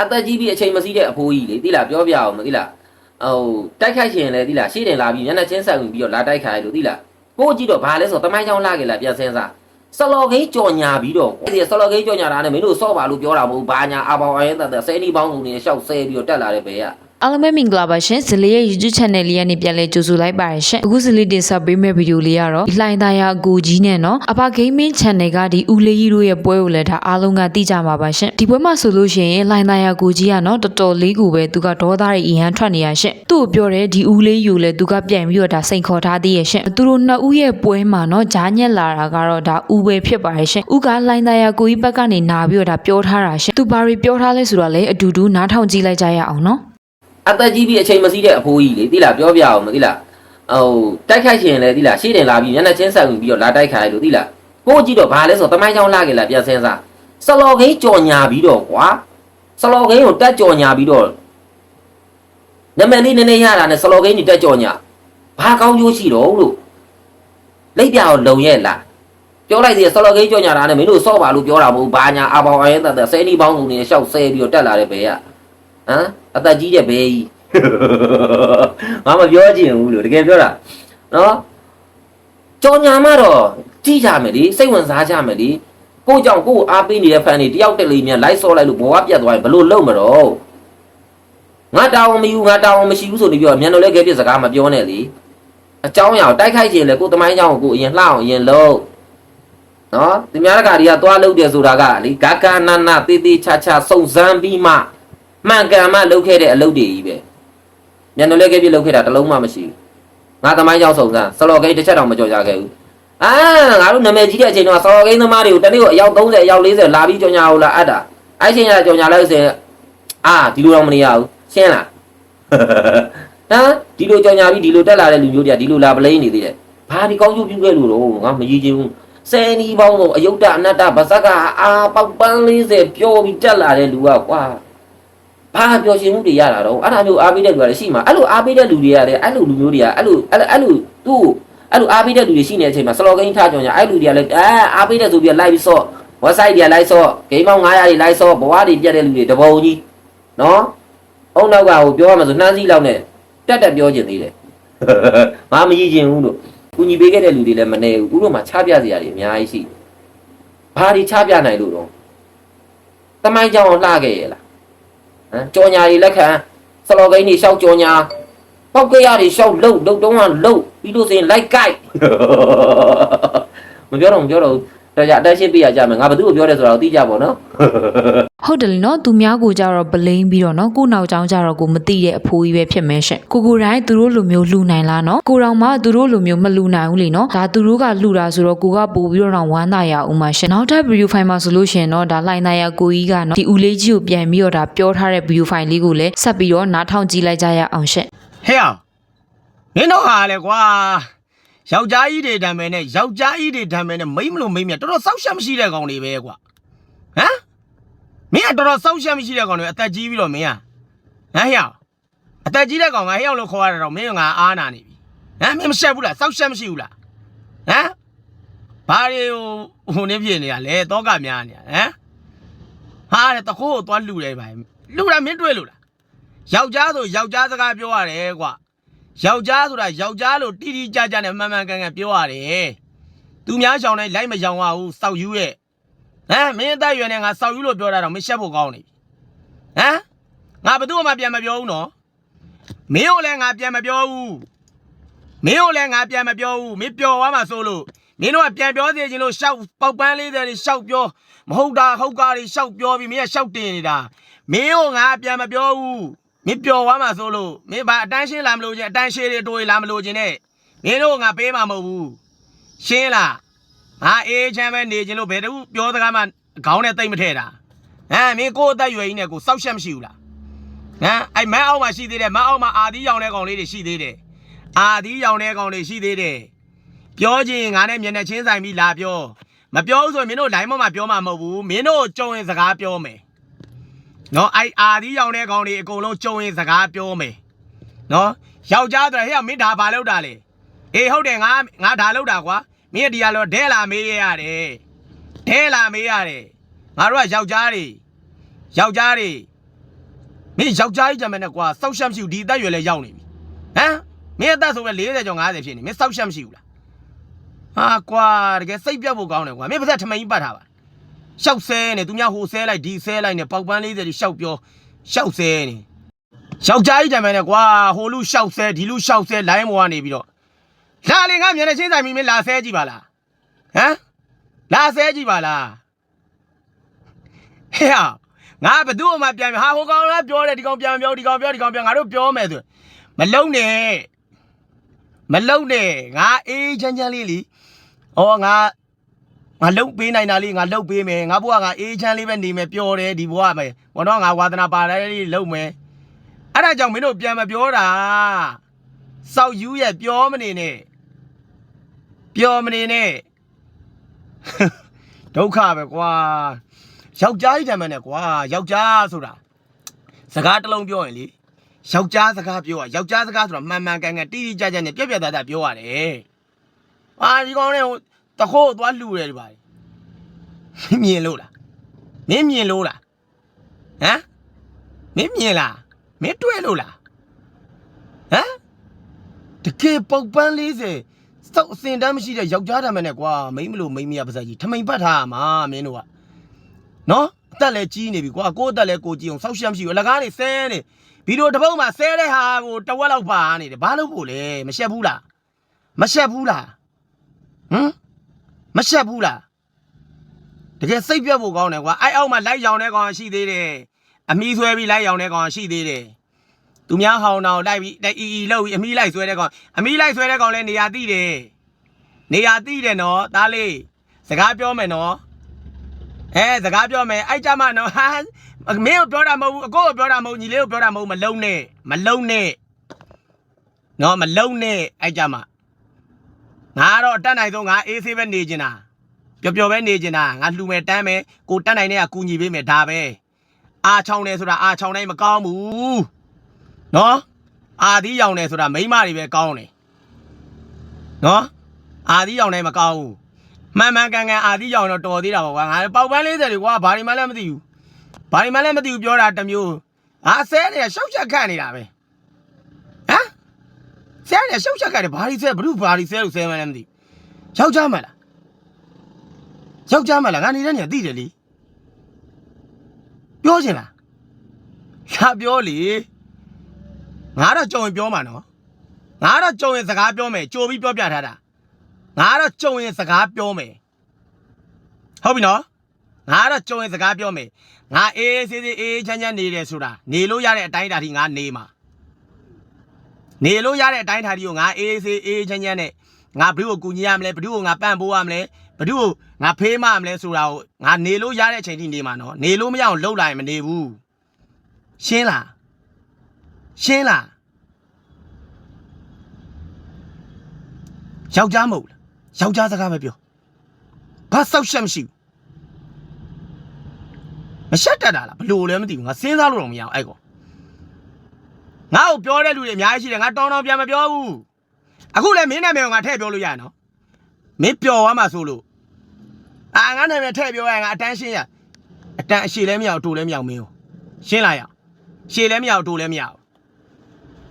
အသက်ကြီးပြီးအချိန်မစည်းတဲ့အဖိုးကြီးလေတိလားပြောပြအောင်မတိလားဟိုတိုက်ခိုက်ရှင်လေတိလားရှေ့တင်လာပြီးမျက်နှာချင်းဆက်ပြီးတော့လာတိုက်ခိုက်လို့တိလားကိုကြည့်တော့ဘာလဲဆိုတော့တမိုင်းချောင်းလာကြလားပြန်စင်းစားဆလော်ဂိတ်ကြော်ညာပြီးတော့ဒီဆလော်ဂိတ်ကြော်ညာတာနဲ့မင်းတို့စော့ပါလို့ပြောတာမဟုတ်ဘာညာအပေါင်းအရင်တက်တက်ဆဲနီပေါင်းစုံနေရှောက်ဆဲပြီးတော့တက်လာတဲ့ဘယ်က အားလုံးပဲမင်္ဂလာပါရှင်ဇလီရဲ့ YouTube channel လေးကနေပြန်လဲကြိုဆိုလိုက်ပါရရှင်အခုဇလီတင်ဆက်ပေးမယ့်ဗီဒီယိုလေးကတော့ဒီလှိုင်းသားရအကိုကြီးနဲ့နော်အဖ gaming channel ကဒီဦးလေးကြီးတို့ရဲ့ပွဲကိုလည်းဒါအားလုံးကသိကြမှာပါရှင်ဒီပွဲမှာဆိုလို့ရှိရင်လှိုင်းသားရအကိုကြီးကနော်တော်တော်လေးကိုပဲသူကဒေါသတွေအရန်ထွက်နေရရှင်သူ့ကိုပြောတယ်ဒီဦးလေးယူလဲသူကပြန်ပြီးတော့ဒါစိန်ခေါ်ထားသေးရရှင်သူတို့နှစ်ဦးရဲ့ပွဲမှာနော်ဂျားညက်လာတာကတော့ဒါဦးပဲဖြစ်ပါရရှင်ဦးကလှိုင်းသားရကိုကြီးဘက်ကနေနာပြီးတော့ဒါပြောထားတာရှင်သူဘာတွေပြောထားလဲဆိုတော့လေအတူတူနားထောင်ကြည့်လိုက်ကြရအောင်နော် အသက်ကြီးပြီးအချိန်မစည်းတဲ့အဖိုးကြီးလေတိလားပြောပြအောင်မတိလားဟိုတိုက်ခိုက်ရှင်လေတိလားရှေ့တင်လာပြီးမျက်နှာချင်းဆက်ပြီးတော့လာတိုက်ခိုက်လို့တိလားကိုကြည့်တော့ဘာလဲဆိုတော့တမိုင်းချောင်းလာကြလားပြန်စင်းစားဆလော်ဂိတ်ကြော်ညာပြီးတော့ကွာဆလော်ဂိတ်ကိုတက်ကြော်ညာပြီးတော့နမည်လေးနည်းနည်းရတာနဲ့ဆလော်ဂိတ်ကြီးတက်ကြော်ညာဘာကောင်းကျိုးရှိတော့လို့လိပ်ပြအောင်လုံရဲ့လားပြောလိုက်သေးဆလော်ဂိတ်ကြော်ညာတာနဲ့မင်းတို့စော့ပါလို့ပြောတာမဟုတ်ဘာညာအပေါင်းအရင်တက်တက်ဆဲနီပေါင်းစုံနေရှောက်ဆဲပြီးတော့တက်လာတဲ့ဘယ်က ဟမ်အသက်ကြီးတဲ့ဘေးကြီးငါမပြောချင်ဘူးလို့တကယ်ပြောတာနော်ကြော်ညာမတော့ကြည့်ကြမယ်လေစိတ်ဝင်စားကြမယ်လေကိုကြောင့်ကိုကိုအားပေးနေတဲ့ဖန်တွေတယောက်တက်လေးမြန်လိုက်ဆော့လိုက်လို့ဘဝပြတ်သွားရင်ဘလို့လုံးမတော့ငါတာဝန်မယူငါတာဝန်မရှိဘူးဆိုနေပြောမြန်တော့လည်းကဲပြစ်စကားမပြောနဲ့လေအเจ้าရအောင်တိုက်ခိုက်ခြင်းလေကိုတမိုင်းเจ้าကိုကိုအရင်လှအောင်အရင်လုံးနော်သူများတကာတွေကသွားလုပ်တယ်ဆိုတာကလေဂကနနတေးသေးချာချာစုံစမ်းပြီးမှ မှန်ကန်မှလုပ်ခဲ့တဲ့အလုပ်တွေကြီးပဲညနေလေးကပြလုပ်ခဲ့တာတစ်လုံးမှမရှိဘူးငါသမိုင်းကြောင့်စုံစမ်းဆလော်ဂိတ်တစ်ချက်တောင်မကြော်ကြခဲ့ဘူးအာငါတို့နာမည်ကြီးတဲ့အချိန်တော့ဆလော်ဂိတ်သမားတွေကိုတနေ့ကိုအယောက်30အယောက်40လာပြီးကြော်ညာဟုတ်လားအပ်တာအဲ့ချိန်ကကြော်ညာလိုက်ဆိုရင်အာဒီလိုတော့မနေရဘူးရှင်းလားဟမ်ဒီလိုကြော်ညာပြီးဒီလိုတက်လာတဲ့လူမျိုးတွေကဒီလိုလာပလိန်နေသေးတယ်ဘာဒီကောင်းကျိုးပြုခဲ့လို့တော့ငါမကြီးချင်းဘူးစဲနီးပေါင်းတော့အယုတ်တအနတ္တဗဇက်ကအာပေါက်ပန်း40ပြောပြီးတက်လာတဲ့လူကကွာ ဘာပျော်ရွှင်မှုတွေရတာတော့အဲ့ဒါမျိုးအားပေးတဲ့လူကလည်းရှိမှာအဲ့လိုအားပေးတဲ့လူတွေရတယ်အဲ့လိုလူမျိုးတွေကအဲ့လိုအဲ့လိုအဲ့လိုသူ့အဲ့လိုအားပေးတဲ့လူတွေရှိနေတဲ့အချိန်မှာစလော်ဂိမ်းထားကြညာအဲ့လူတွေကလည်းအဲအားပေးတဲ့ဆိုပြီးလိုက်ပြီးဆော့ website တွေကလိုက်ဆော့ဂိမ်းပေါင်း900တွေလိုက်ဆော့ဘဝတွေပြတ်တဲ့လူတွေတပုံကြီးနော်အုံနောက်ကဟိုပြောရမှာဆိုနှမ်းစည်းလောက်နဲ့တက်တက်ပြောကျင်သေးတယ်ငါမကြီးချင်ဘူးလို့ကူညီပေးခဲ့တဲ့လူတွေလည်းမနေဘူးဥတို့မှာချပြစရာတွေအများကြီးရှိဘာတွေချပြနိုင်လို့တော့တမိုင်းကြောင်လှခဲ့ရဲ့လား ဟမ်ကြော်ညာတွေလက်ခံစလော်ဂိမ်းတွေရှောက်ကြော်ညာပောက်ကရတွေရှောက်လှုပ်လှုပ်တုံးကလှုပ်ပြီးလို့ဆိုရင်လိုက်ကိုက်မပြောတော့မပြောတော့ဘူး ဒါကြအတက်ရှင်းပြရကြမယ်ငါဘသူ့ကိုပြောတယ်ဆိုတော့သိကြပါတော့နော်ဟုတ်တယ်လीနော်သူများကိုကြတော့ဗလိန်ပြီးတော့နော်ကိုနောက်ကျောင်းကြတော့ကိုမသိတဲ့အဖိုးကြီးပဲဖြစ်မဲရှင်ကိုကိုတိုင်းသူတို့လိုမျိုးလှူနိုင်လားနော်ကိုတော်မှသူတို့လိုမျိုးမလှူနိုင်ဘူးလीနော်ဒါသူတို့ကလှူတာဆိုတော့ကိုကပို့ပြီးတော့တော့ဝမ်းသာရအောင်ပါရှင်နောက်ထပ် video file မှာဆိုလို့ရှင်နော်ဒါလိုင်းသားရကိုကြီးကနော်ဒီဦးလေးကြီးကိုပြန်ပြီးတော့ဒါပြောထားတဲ့ video file လေးကိုလည်းဆက်ပြီးတော့နားထောင်ကြည့်လိုက်ကြရအောင်ရှင်ဟဲ့အောင်မင်းတို့ဟာလေကွာ ယောက်ျားကြီးတွေတံမယ်နဲ့ယောက်ျားကြီးတွေတံမယ်နဲ့မိမလို့မိမမြတော်တော်စောက်ရှက်မရှိတဲ့ကောင်တွေပဲကွာဟမ်မင်းကတော်တော်စောက်ရှက်မရှိတဲ့ကောင်တွေအသက်ကြီးပြီးတော့မင်းကဟမ်ဟဲ့အောင်အသက်ကြီးတဲ့ကောင်ကဟဲ့အောင်လို့ခေါ်ရတာတော့မင်းကငါအားနာနေပြီဟမ်မင်းမရှက်ဘူးလားစောက်ရှက်မရှိဘူးလားဟမ်ဘာတွေဟိုဟိုနေဖြစ်နေရလဲတောကများနေရဟမ်ဟာတဲ့တခိုးကိုသွားလှူတယ်ဗျလှူတာမင်းတွေ့လို့လားယောက်ျားဆိုယောက်ျားစကားပြောရတယ်ကွာ ယောက်ျားဆိုတာယောက်ျားလို့တိတိကျကျနဲ့မှန်မှန်ကန်ကန်ပြောရတယ်သူများရှောင်တိုင်းလိုက်မရှောင်ရဘူးစောက်ယူရဲ့ဟမ်မင်းအသက်အရွယ်နဲ့ငါစောက်ယူလို့ပြောတာတော့မရှက်ဖို့ကောင်းနေပြီဟမ်ငါဘယ်သူမှပြန်မပြောဘူးနော်မင်းကိုလည်းငါပြန်မပြောဘူးမင်းကိုလည်းငါပြန်မပြောဘူးမင်းပျော်သွားမှဆိုလို့မင်းတို့ကပြန်ပြောစေချင်လို့ရှောက်ပေါက်ပန်းလေးတွေရှောက်ပြောမဟုတ်တာဟုတ်ကားတွေရှောက်ပြောပြီးမင်းကရှောက်တင်နေတာမင်းကိုငါပြန်မပြောဘူး မင်းပျော်သွားမှာဆိုလို့မင်းဘာအတန်းရှင်းလာမလို့ချင်းအတန်းရှင်းတွေတိုးလာမလို့ချင်းနဲ့မင်းတို့ငါပေးမှာမဟုတ်ဘူးရှင်းလားငါအေးချမ်းပဲနေချင်းလို့ဘယ်တူပြောစကားမှခေါင်းနဲ့တိတ်မထဲတာဟမ်မင်းကိုယ်အသက်ရွယ်ကြီးနဲ့ကိုစောက်ရှက်မရှိဘူးလားဟမ်အဲ့မန်းအောက်မှာရှိသေးတယ်မန်းအောက်မှာအာသီးရောင်တဲ့ကောင်လေးတွေရှိသေးတယ်အာသီးရောင်တဲ့ကောင်တွေရှိသေးတယ်ပြောချင်ငါနဲ့မျက်နှာချင်းဆိုင်ပြီးလာပြောမပြောဘူးဆိုရင်မင်းတို့ line မှာပြောမှာမဟုတ်ဘူးမင်းတို့ကြုံရင်စကားပြောမယ် နော်အဲ့အာဒီရောင်တဲ့ကောင်တွေအကုန်လုံးကြုံရင်စကားပြောမယ်နော်ယောက်ျားဆိုဟဲ့မင်းဒါဘာလုပ်တာလဲအေးဟုတ်တယ်ငါငါဒါလုပ်တာကွာမင်းဒီကလောဒဲလာမေးရရတယ်ဒဲလာမေးရတယ်ငါတို့ကယောက်ျားတွေယောက်ျားတွေမင်းယောက်ျားကြီးကြမ်းမယ်နဲ့ကွာစောက်ရှက်မရှိဘူးဒီအသက်အရွယ်လဲရောက်နေပြီဟမ်မင်းအသက်ဆိုပဲ40ကျော်50ဖြစ်နေမင်းစောက်ရှက်မရှိဘူးလားဟာကွာတကယ်စိတ်ပြတ်ဖို့ကောင်းတယ်ကွာမင်းပါစက်ထမိန်ပတ်ထားပါ ရှောက်ဆဲနေသူများဟိုဆဲလိုက်ဒီဆဲလိုက်နေပေါက်ပန်း40တိရှောက်ပြောရှောက်ဆဲနေယောက်ျားကြီးကြမ်းမယ်နဲ့ကွာဟိုလူရှောက်ဆဲဒီလူရှောက်ဆဲလိုင်းပေါ်ကနေပြီးတော့လာလေငါမျက်နှာချင်းဆိုင်မိမင်းလာဆဲကြည့်ပါလားဟမ်လာဆဲကြည့်ပါလားဟဲ့ဟာငါဘသူ့အမှပြန်ပြဟာဟိုကောင်လားပြောတယ်ဒီကောင်ပြန်ပြောဒီကောင်ပြောဒီကောင်ပြောငါတို့ပြောမယ်ဆိုမလုံနဲ့မလုံနဲ့ငါအေးချမ်းချမ်းလေးလीဩငါ ငါလုံပေးနိုင်တာလေးငါလုံပေးမယ်ငါဘွားငါအေးချမ်းလေးပဲနေမယ်ပြောတယ်ဒီဘွားမယ်ဘောတော့ငါဝါသနာပါတယ်လေးလုံမယ်အဲ့ဒါကြောင့်မင်းတို့ပြန်မပြောတာစောက်ယူရဲ့ပြောမနေနဲ့ပြောမနေနဲ့ဒုက္ခပဲကွာယောက်ျားကြီးတံမှန်နဲ့ကွာယောက်ျားဆိုတာစကားတစ်လုံးပြောရင်လေယောက်ျားစကားပြောရယောက်ျားစကားဆိုတာမှန်မှန်ကန်ကန်တိတိကျကျနဲ့ပြက်ပြက်သားသားပြောရတယ်။အာဒီကောင်နဲ့ဟို တခိုးသွားလှူတယ်ဒီပါမြင်လို့လားမင်းမြင်လို့လားဟမ်မင်းမြင်လားမင်းတွေ့လို့လားဟမ်တကယ်ပုတ်ပန်း40စောက်အစင်တမ်းမရှိတဲ့ယောက်ျားတံမှန်နဲ့ကွာမိမလို့မိမရပါစားကြီးထမိန်ပတ်ထားရမှာမင်းတို့ကနော်အသက်လည်းကြီးနေပြီကွာကိုယ့်အသက်လည်းကိုကြီးအောင်စောက်ရှက်မရှိဘူးအလကားနေဆဲနေဗီဒီယိုတစ်ပုတ်မှာဆဲတဲ့ဟာကိုတဝက်လောက်ပါနေတယ်ဘာလို့ဖို့လဲမရှက်ဘူးလားမရှက်ဘူးလားဟမ် မရှက်ဘူးလားတကယ်စိတ်ပြတ်ဖို့ကောင်းတယ်ကွာအဲ့အောက်မှာလိုက်ရောင်တဲ့ကောင်ရှိသေးတယ်အမီးဆွဲပြီးလိုက်ရောင်တဲ့ကောင်ရှိသေးတယ်သူများဟောင်းအောင်လိုက်ပြီးတိုက်အီအီလောက်ပြီးအမီးလိုက်ဆွဲတဲ့ကောင်အမီးလိုက်ဆွဲတဲ့ကောင်လည်းနေရာတိတယ်နေရာတိတယ်နော်သားလေးစကားပြောမယ်နော်အဲစကားပြောမယ်အဲ့ကြမှာနော်ဟာမင်းကိုပြောတာမဟုတ်ဘူးအကိုကိုပြောတာမဟုတ်ညီလေးကိုပြောတာမဟုတ်မလုံးနဲ့မလုံးနဲ့နော်မလုံးနဲ့အဲ့ကြမှာ ငါကတော့တတ်နိုင်ဆုံးငါအေးဆေးပဲနေကျင်တာပျော်ပျော်ပဲနေကျင်တာငါလှူမယ်တန်းမယ်ကိုတတ်နိုင်တဲ့ကကူညီပေးမယ်ဒါပဲအာချောင်းနေဆိုတာအာချောင်းတိုင်းမကောင်းဘူးနော်အာသီးရောင်နေဆိုတာမိန်းမတွေပဲကောင်းတယ်နော်အာသီးရောင်တိုင်းမကောင်းဘူးမှန်မှန်ကန်ကန်အာသီးကြောင်တော့တော်သေးတာပေါ့ကွာငါပေါက်ပန်း40တွေကွာဘာဒီမှလည်းမသိဘူးဘာဒီမှလည်းမသိဘူးပြောတာတစ်မျိုးငါဆဲတယ်ရှောက်ချက်ခတ်နေတာပဲဟမ် ဆဲတယ်ရှောက်ချက်ခတ်တယ်ဘာဒီဆဲဘလို့ဘာဒီဆဲလို့ဆဲမှလည်းမသိဘူးယောက်ျားမလားယောက်ျားမလားငါနေတဲ့နေရာသိတယ်လေပြောချင်လားလာပြောလေငါတော့ကြုံရင်ပြောမှာနော်ငါတော့ကြုံရင်စကားပြောမယ်ကြိုပြီးပြောပြထားတာငါကတော့ကြုံရင်စကားပြောမယ်ဟုတ်ပြီနော်ငါကတော့ကြုံရင်စကားပြောမယ်ငါအေးအေးဆေးဆေးအေးအေးချမ်းချမ်းနေတယ်ဆိုတာနေလို့ရတဲ့အတိုင်းအတာထိငါနေမှာ နေလို့ရတဲ့အတိုင်းထိုင်ဒီကိုငါအေးအေးဆေးအေးချမ်းချမ်းနဲ့ငါဘလူးကိုကူညီရမလဲဘလူးကိုငါပန့်ပိုးရမလဲဘလူးကိုငါဖေးမမလဲဆိုတာကိုငါနေလို့ရတဲ့အချိန်ထိနေမှာနော်နေလို့မရအောင်လှုပ်လိုက်မနေဘူးရှင်းလားရှင်းလားယောက်ျားမဟုတ်လားယောက်ျားစကားပဲပြောဘာစောက်ရှက်မရှိဘူးမရှက်တတ်တာလားဘလို့လဲမသိဘူးငါစဉ်းစားလို့တော့မရအောင်အဲ့ကော ငါ့ကိုပြောတဲ့လူတွေအများကြီးရှိတယ်ငါတောင်းတောင်းပြန်မပြောဘူးအခုလည်းမင်းနာမည်ကိုငါထည့်ပြောလို့ရရနော်မင်းပျော်သွားမှဆိုလို့အာငါနာမည်ထည့်ပြောရရင်ငါအတန်းရှင်းရအတန်းအရှိလည်းမရအောင်တူလည်းမရအောင်မင်းကိုရှင်းလာရအောင်ရှည်လည်းမရအောင်တူလည်းမရအောင်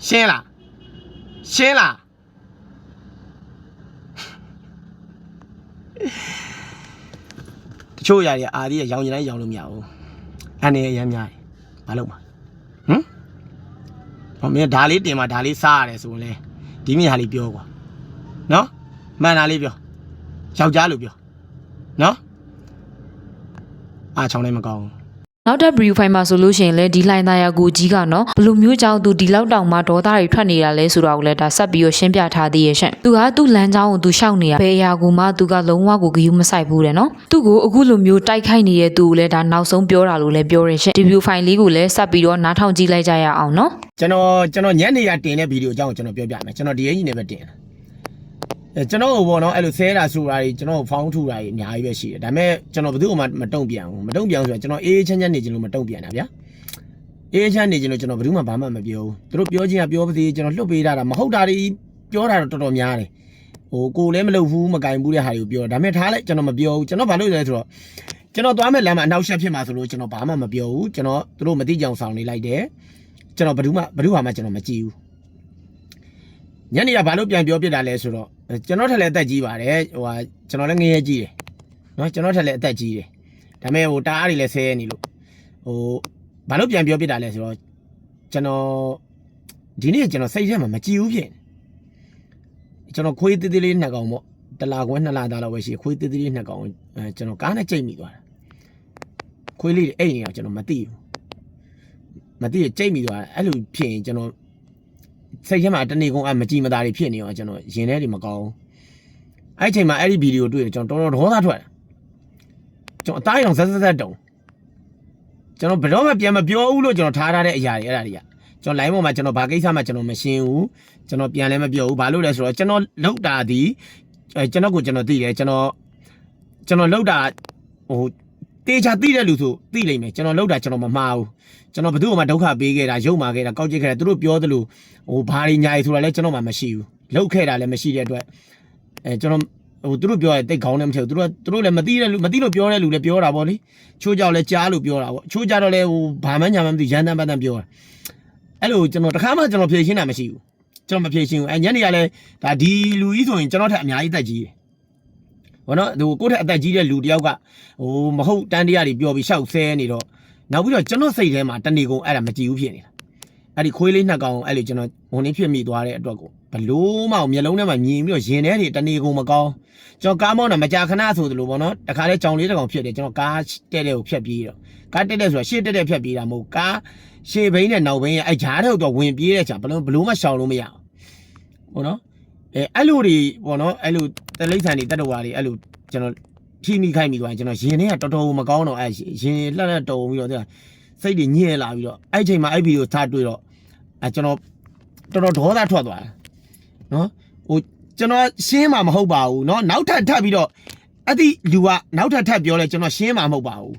ရှင်းလားရှင်းလားတချို့ຢာတွေအာဒီရရောင်ကျင်တိုင်းရောင်လို့မရဘူးအနေရမ်းများတယ်ဘာလို့မဟမ် ဘာမင်းဒါလေးတင်มาဒါလေးစားရတယ်ဆိုရင်လေဒီမြဟာလေးပြောကွာနော်မှန်တာလေးပြောယောက်ျားလို့ပြောနော်အားချောင်းလည်းမကောင်းဘူး နောက်ထပ် brief file မှာဆိုလို့ရှိရင်လည်းဒီလိုင်းသားရကိုကြီးကနော်ဘယ်လိုမျိုးကြောင့်သူဒီလောက်တောင်မှဒေါသတွေထွက်နေတာလဲဆိုတော့ကိုလည်းဒါဆက်ပြီးတော့ရှင်းပြထားသေးရဲ့ရှင့်သူဟာသူ့လမ်းကြောင်းကိုသူရှောက်နေတာဘယ်အရာကိုမှသူကလုံးဝကိုဂရုမစိုက်ဘူးတဲ့နော်သူ့ကိုအခုလိုမျိုးတိုက်ခိုက်နေတဲ့သူကိုလည်းဒါနောက်ဆုံးပြောတာလို့လည်းပြောရင်ရှင့်ဒီ view file လေးကိုလည်းဆက်ပြီးတော့နားထောင်ကြည့်လိုက်ကြရအောင်နော်ကျွန်တော်ကျွန်တော်ညနေရတင်တဲ့ဗီဒီယိုအကြောင်းကိုကျွန်တော်ပြောပြမယ်ကျွန်တော်ဒီအကြီးနဲ့ပဲတင်တာအဲ ကျွန်တော်ဟိုပေါ့နော်အဲ့လိုဆဲတာဆိုတာတွေကျွန်တော်ဖောင်းထူတာတွေအများကြီးပဲရှိတယ်ဒါပေမဲ့ကျွန်တော်ဘယ်သူမှမတုံ့ပြန်ဘူးမတုံ့ပြန်ဘူးဆိုတော့ကျွန်တော်အေးအေးချမ်းချမ်းနေခြင်းလို့မတုံ့ပြန်တာဗျာအေးအေးချမ်းနေခြင်းလို့ကျွန်တော်ဘယ်သူမှဘာမှမပြောဘူးသူတို့ပြောခြင်းကပြောပါစေကျွန်တော်လွတ်ပေးတာမဟုတ်တာတွေပြောတာတော့တော်တော်များတယ်ဟိုကိုလည်းမလုပ်ဘူးမကင်ဘူးတဲ့ဟာတွေကိုပြောဒါပေမဲ့ထားလိုက်ကျွန်တော်မပြောဘူးကျွန်တော်ဘာလို့လဲဆိုတော့ကျွန်တော်သွားမဲ့လမ်းမှာအနောက်ရှက်ဖြစ်မှာဆိုလို့ကျွန်တော်ဘာမှမပြောဘူးကျွန်တော်သူတို့မသိကြအောင်ဆောင်နေလိုက်တယ်ကျွန်တော်ဘယ်သူမှဘယ်သူမှကျွန်တော်မကြည့်ဘူး ညနေကဘာလို့ပြန်ပြောပြတာလဲဆိုတော့ကျွန်တော်ထက်လည်းအသက်ကြီးပါတယ်ဟိုဟာကျွန်တော်လည်းငရဲကြီးတယ်နော်ကျွန်တော်ထက်လည်းအသက်ကြီးတယ်ဒါပေမဲ့ဟိုတားအားတွေလည်းဆဲနေလို့ဟိုဘာလို့ပြန်ပြောပြတာလဲဆိုတော့ကျွန်တော်ဒီနေ့ကျွန်တော်စိတ်ထဲမှာမကြည့်ဘူးဖြစ်နေကျွန်တော်ခွေးသေးသေးလေးနှစ်ကောင်ပေါ့တလာခွဲနှစ်လာသားလောက်ပဲရှိခွေးသေးသေးလေးနှစ်ကောင်အဲကျွန်တော်ကားနဲ့ကြိတ်မိသွားတာခွေးလေးတွေအိတ်နေအောင်ကျွန်တော်မသိဘူးမသိရကြိတ်မိသွားတာအဲ့လိုဖြစ်ရင်ကျွန်တော် စိတ်ထဲမှာတနေ့ကုန်အမကြည့်မသားတွေဖြစ်နေအောင်ကျွန်တော်ရင်ထဲတွေမကောင်းဘူးအဲ့ဒီချိန်မှာအဲ့ဒီဗီဒီယိုတွေ့တယ်ကျွန်တော်တော်တော်ဒေါသထွက်တယ်ကျွန်တော်အသားရောင်ဆက်ဆက်ဆက်တုံကျွန်တော်ဘယ်တော့မှပြန်မပြောဘူးလို့ကျွန်တော်ထားထားတဲ့အရာတွေအဲ့ဒါတွေကကျွန်တော် line ပေါ်မှာကျွန်တော်ဘာကိစ္စမှကျွန်တော်မရှင်းဘူးကျွန်တော်ပြန်လည်းမပြောဘူးဘာလို့လဲဆိုတော့ကျွန်တော်လောက်တာဒီအဲကျွန်တော်ကိုကျွန်တော်သိတယ်ကျွန်တော်ကျွန်တော်လောက်တာဟို တေချာသိတဲ့လူဆိုသိလိမ့်မယ်ကျွန်တော်လောက်တာကျွန်တော်မမှားဘူးကျွန်တော်ဘယ်သူမှဒုက္ခပေးခဲ့တာရုပ်မာခဲ့တာကောက်ကျစ်ခဲ့တာသူတို့ပြောသလိုဟိုဘာတွေညာရီဆိုတာလည်းကျွန်တော်မှမရှိဘူးလောက်ခဲ့တာလည်းမရှိတဲ့အတွက်အဲကျွန်တော်ဟိုသူတို့ပြောရတိတ်ခေါင်းနဲ့မထည့်ဘူးသူတို့သူတို့လည်းမသိတဲ့လူမသိလို့ပြောတဲ့လူလည်းပြောတာပေါ့လေချိုးကြောက်လည်းကြားလို့ပြောတာပေါ့ချိုးကြတော့လည်းဟိုဘာမှညာမှမသိရန်တမ်းပတ်တမ်းပြောတာအဲ့လိုကျွန်တော်တခါမှကျွန်တော်ဖြေရှင်းတာမရှိဘူးကျွန်တော်မဖြေရှင်းဘူးအဲညနေကလည်းဒါဒီလူကြီးဆိုရင်ကျွန်တော်ထက်အများကြီးတက်ကြီးတယ် ဘောနော်ဒီကိုယ့်ထက်အသက်ကြီးတဲ့လူတယောက်ကဟိုမဟုတ်တန်းတရားတွေပြောပြီးရှောက်ဆဲနေတော့နောက်ပြီးတော့ကျွန်တော်စိတ်ထဲမှာတဏီကုံအဲ့ဒါမကြည့်ဘူးဖြစ်နေတာအဲ့ဒီခွေးလေးနှစ်ကောင်အဲ့လိုကျွန်တော်ဝင်နေဖြစ်မိသွားတဲ့အတွက်ကိုဘလို့မှမျက်လုံးထဲမှာမြင်ပြီးတော့ရင်ထဲတွေတဏီကုံမကောင်းကျွန်တော်ကားမောင်းတာမကြာခဏဆိုသလိုပေါ့နော်တခါလဲကြောင်လေးတစ်ကောင်ဖြစ်တယ်ကျွန်တော်ကားတဲ့တဲ့ကိုဖြတ်ပြေးတော့ကားတက်တဲ့ဆိုတာရှေ့တက်တဲ့ဖြတ်ပြေးတာမဟုတ်ကားရှေ့ဘိန်းနဲ့နောက်ဘိန်းရဲ့အဲ့ဂျားတဲ့တော့ဝင်ပြေးတဲ့ချာဘလို့ဘလို့မှရှောင်လို့မရဘူးပေါ့နော် အဲအဲ့လိုတွေပေါ့နော်အဲ့လိုတလိမ့်ဆန်တွေတတ္တဝါတွေအဲ့လိုကျွန်တော်ထိမိခိုက်မိသွားရင်ကျွန်တော်ရင်ထဲကတော်တော်မကောင်းတော့အဲရင်လှက်လှက်တုံပြီးတော့စိတ်တွေညစ်လာပြီးတော့အဲ့ချိန်မှာအဲ့ဗီဒီယိုထားတွေ့တော့အဲကျွန်တော်တော်တော်ဒေါသထွက်သွားတယ်နော်ဟိုကျွန်တော်ရှင်းမှာမဟုတ်ပါဘူးနော်နောက်ထပ်ထပ်ပြီးတော့အဲ့ဒီလူကနောက်ထပ်ထပ်ပြောလဲကျွန်တော်ရှင်းမှာမဟုတ်ပါဘူး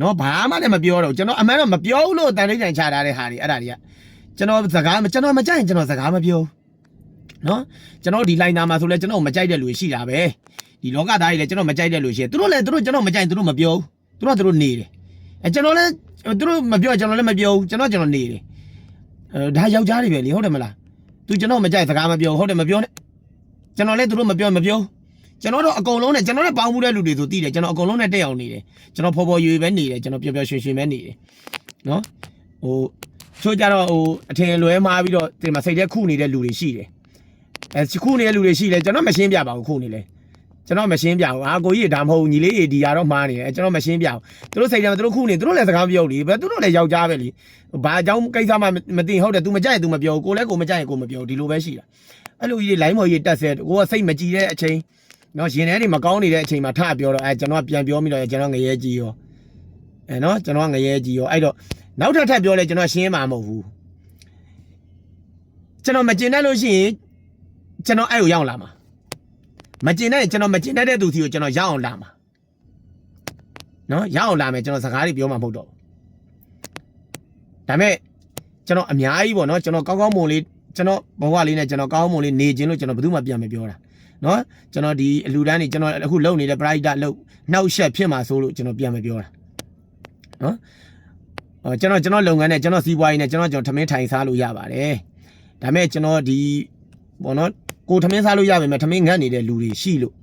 နော်ဘာမှလည်းမပြောတော့ကျွန်တော်အမှန်တော့မပြောဘူးလို့တန်လေးတိုင်ချထားတဲ့ဟာတွေအဲ့ဒါတွေကကျွန်တော်စကားကျွန်တော်မကြိုက်ရင်ကျွန်တော်စကားမပြော နော်ကျွန်တော်ဒီလိုင်းနာမှာဆိုလဲကျွန်တော်မကြိုက်တဲ့လူရှိတာပဲဒီလောကသားကြီးလည်းကျွန်တော်မကြိုက်တဲ့လို့ရှိရင်သူတို့လည်းသူတို့ကျွန်တော်မကြိုက်သူတို့မပြောဘူးသူတို့ကသူတို့နေတယ်အဲကျွန်တော်လည်းသူတို့မပြောကျွန်တော်လည်းမပြောဘူးကျွန်တော်ကျွန်တော်နေတယ်အဲဒါယောက်ျားတွေပဲလေဟုတ်တယ်မလားသူကျွန်တော်မကြိုက်စကားမပြောဟုတ်တယ်မပြောနဲ့ကျွန်တော်လည်းသူတို့မပြောမပြောကျွန်တော်တော့အကုန်လုံးနဲ့ကျွန်တော်လည်းပေါင်းမှုတဲ့လူတွေဆိုတည်တယ်ကျွန်တော်အကုန်လုံးနဲ့တက်အောင်နေတယ်ကျွန်တော်ဖော်ဖော်ရွေပဲနေတယ်ကျွန်တော်ပျော်ပျော်ရွှင်ရွှင်ပဲနေတယ်နော်ဟိုချို့ကြတော့ဟိုအထင်လွဲမှားပြီးတော့ဒီမှာစိတ်ထဲခုနေတဲ့လူတွေရှိတယ် အဲခုနေတဲ့လူတွေရှိလဲကျွန်တော်မရှင်းပြပါဘူးခုနေလဲကျွန်တော်မရှင်းပြဘူးအာကိုကြီးဒါမဟုတ်ညီလေးဒီဟာတော့မှားနေတယ်ကျွန်တော်မရှင်းပြဘူးသူတို့စိတ်ထဲမှာသူတို့ခုနေသူတို့လည်းစကားမပြောဘူးလေဘယ်သူတို့လည်းယောက်ျားပဲလေဘာအကြောင်းကိစ္စမှမသိဟုတ်တယ် तू မကြိုက်ရင် तू မပြောဘူးကိုလည်းကိုမကြိုက်ရင်ကိုမပြောဘူးဒီလိုပဲရှိတာအဲ့လိုကြီးလိုင်းမော်ကြီးတက်ဆဲကိုကစိတ်မကြည်တဲ့အချိန်နော်ရင်ထဲတွေမကောင်းနေတဲ့အချိန်မှာထပြောတော့အဲကျွန်တော်ပြန်ပြောမိတော့ကျွန်တော်ငရဲကြီးရောအဲနော်ကျွန်တော်ငရဲကြီးရောအဲ့တော့နောက်ထပ်ထပ်ပြောလဲကျွန်တော်ရှင်းမှာမဟုတ်ဘူးကျွန်တော်မကျင်တတ်လို့ရှိရင် ကျွန်တော်အဲ့ကိုရောက်လာမှာမကျင်တဲ့ကျွန်တော်မကျင်တတ်တဲ့သူစီကိုကျွန်တော်ရအောင်လာမှာနော်ရအောင်လာမယ်ကျွန်တော်စကားတွေပြောမှာမဟုတ်တော့ဘူးဒါပေမဲ့ကျွန်တော်အများကြီးပေါ့နော်ကျွန်တော်ကောင်းကောင်းမွန်လေးကျွန်တော်ဘဝလေးနဲ့ကျွန်တော်ကောင်းကောင်းမွန်လေးနေခြင်းလို့ကျွန်တော်ဘယ်သူမှပြန်မပြောတာနော်ကျွန်တော်ဒီအလူတန်းနေကျွန်တော်အခုလုံနေတဲ့ pride လုံနှောက်ရှက်ဖြစ်မှာဆိုလို့ကျွန်တော်ပြန်မပြောတာနော်အော်ကျွန်တော်ကျွန်တော်လုပ်ငန်းနဲ့ကျွန်တော်စီးပွားရေးနဲ့ကျွန်တော်ကျွန်တော်ထမင်းထိုင်စားလို့ရပါတယ်ဒါပေမဲ့ကျွန်တော်ဒီ ပေါ့နော်ကိုထမင်းစားလို့ရပါမယ်ထမင်းငတ်နေတဲ့လူတွေရှိလို့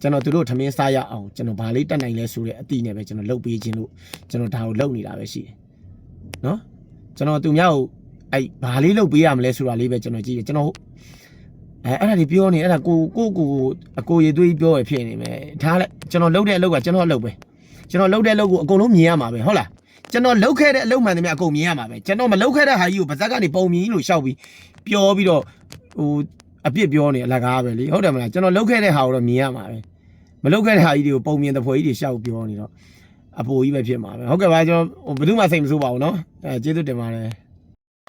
ကျွန်တော်တို့ထမင်းစားရအောင်ကျွန်တော်ဗာလေးတက်နိုင်လဲဆိုတဲ့အတိနဲ့ပဲကျွန်တော်လုပ်ပေးခြင်းလို့ကျွန်တော်ဒါကိုလုပ်နေတာပဲရှိတယ်နော်ကျွန်တော်သူများကိုအဲ့ဗာလေးလုပ်ပေးရမလဲဆိုတာလေးပဲကျွန်တော်ကြည့်တယ်ကျွန်တော်အဲအဲ့ဒါတွေပြောနေအဲ့ဒါကိုကိုကိုအကိုရေသွေးပြောရဖြစ်နေမယ်ဒါလည်းကျွန်တော်လုပ်တဲ့အလုပ်ကကျွန်တော်အလုပ်ပဲကျွန်တော်လုပ်တဲ့အလုပ်ကိုအကုန်လုံးမြင်ရမှာပဲဟုတ်လားကျွန်တော်လုပ်ခဲ့တဲ့အလုပ်မှန်တယ်များအကုန်မြင်ရမှာပဲကျွန်တော်မလုပ်ခဲ့တဲ့ဟာကြီးကိုဗဇက်ကနေပုံမြင်လို့ရှောက်ပြီးပြောပြီးတော့ ဟို အပြစ်ပြောနေအလကားပဲလေဟုတ်တယ်မလားကျွန်တော်လုတ်ခဲ့တဲ့ဟာကိုတော့မြင်ရမှာပဲမလုတ်ခဲ့တဲ့ဟာကြီးတွေကိုပုံမြင်တဲ့ဖွဲ့ကြီးတွေရှောက်ပြောနေတော့အပိုကြီးပဲဖြစ်မှာပဲဟုတ်ကဲ့ပါကျွန်တော်ဘယ်သူမှစိတ်မဆိုးပါဘူးเนาะအဲကျေးဇူးတင်ပါတယ်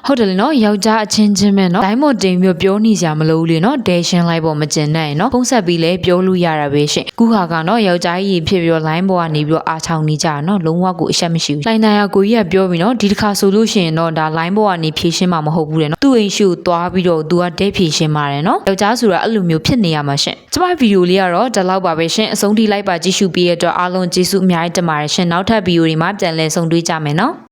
ဟုတ်တယ်လေနော်ယောက်ျားအချင်းချင်းပဲနော်ဒိုင်းမွန်တင်မျိုးပြောနေကြမလို့လေနော်ဒဲရှင်းလိုက်ပေါ်မကျင်နိုင်နော်ဖုံးဆက်ပြီးလဲပြောလို့ရတာပဲရှင်ခုဟာကနော်ယောက်ျားကြီးဖြစ်ပြီးတော့ line ပေါ်ကနေပြီးတော့အားချောင်းနေကြတာနော်လုံးဝကိုအရှက်မရှိဘူးလိုင်းသားရကိုကြီးကပြောပြီးနော်ဒီတစ်ခါဆိုလို့ရှိရင်တော့ဒါ line ပေါ်ကနေဖြည့်ရှင်းမှာမဟုတ်ဘူးလေနော်သူ့အိမ်ရှိကိုသွားပြီးတော့သူကဒဲဖြည့်ရှင်းပါတယ်နော်ယောက်ျားဆိုတာအဲ့လိုမျိုးဖြစ်နေရမှာရှင်ကျမဗီဒီယိုလေးကတော့ဒီလောက်ပါပဲရှင်အဆုံးထိလိုက်ပါကြည့်ရှုပြီးရတဲ့အတွက်အားလုံးကျေးဇူးအများကြီးတင်ပါတယ်ရှင်နောက်ထပ်ဗီဒီယိုတွေမှာပြန်လည်ဆုံတွေ့ကြမယ်နော်